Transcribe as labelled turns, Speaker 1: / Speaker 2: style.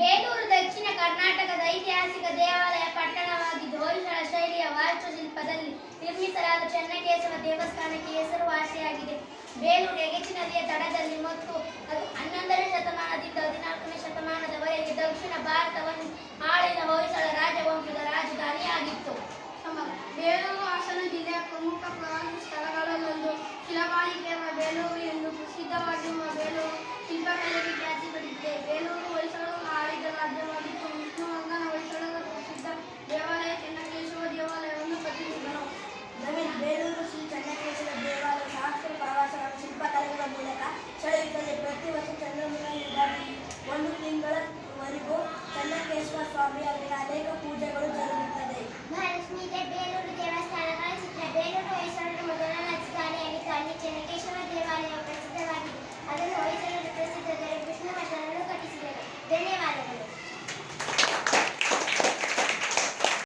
Speaker 1: ಬೇಲೂರು ದಕ್ಷಿಣ ಕರ್ನಾಟಕದ ಐತಿಹಾಸಿಕ ದೇವಾಲಯ ಪಟ್ಟಣವಾಗಿದ್ದು ಹೊಯ್ಸಳ ಶೈಲಿಯ ವಾಸ್ತುಶಿಲ್ಪದಲ್ಲಿ ನಿರ್ಮಿಸಲಾದ ಚೆನ್ನಕೇಶವ ದೇವಸ್ಥಾನಕ್ಕೆ ಹೆಸರುವಾಸಿಯಾಗಿದೆ ಬೇಲೂರು ಎಗೆಚಿ ನದಿಯ ತಡದಲ್ಲಿ ಮತ್ತು ಅದು ಹನ್ನೊಂದನೇ ಶತಮಾನದಿಂದ ಹದಿನಾಲ್ಕನೇ ಶತಮಾನದವರೆಗೆ ದಕ್ಷಿಣ ಭಾರತವನ್ನು ಆಳಿದ ಹೊಯ್ಸಳ ರಾಜವಂಶದ ರಾಜಧಾನಿಯಾಗಿತ್ತು.
Speaker 2: ಬೇಲೂರು ಹಾಸನ ಜಿಲ್ಲೆಯ ಪ್ರಮುಖ ಪ್ರವಾಸಿ ಸ್ಥಳಗಳಲ್ಲೊಂದು ಶಿಲಮಾಲಿಕೆಯ ಬೇಲೂರು ಎಂದು ಪ್ರಸಿದ್ಧವಾಗಿರುವ ಬೇಲೂರು ಶಿಲ್ಪಕಲೆಗೆ ಖ್ಯಾತಿ स्वामी अभिनादे को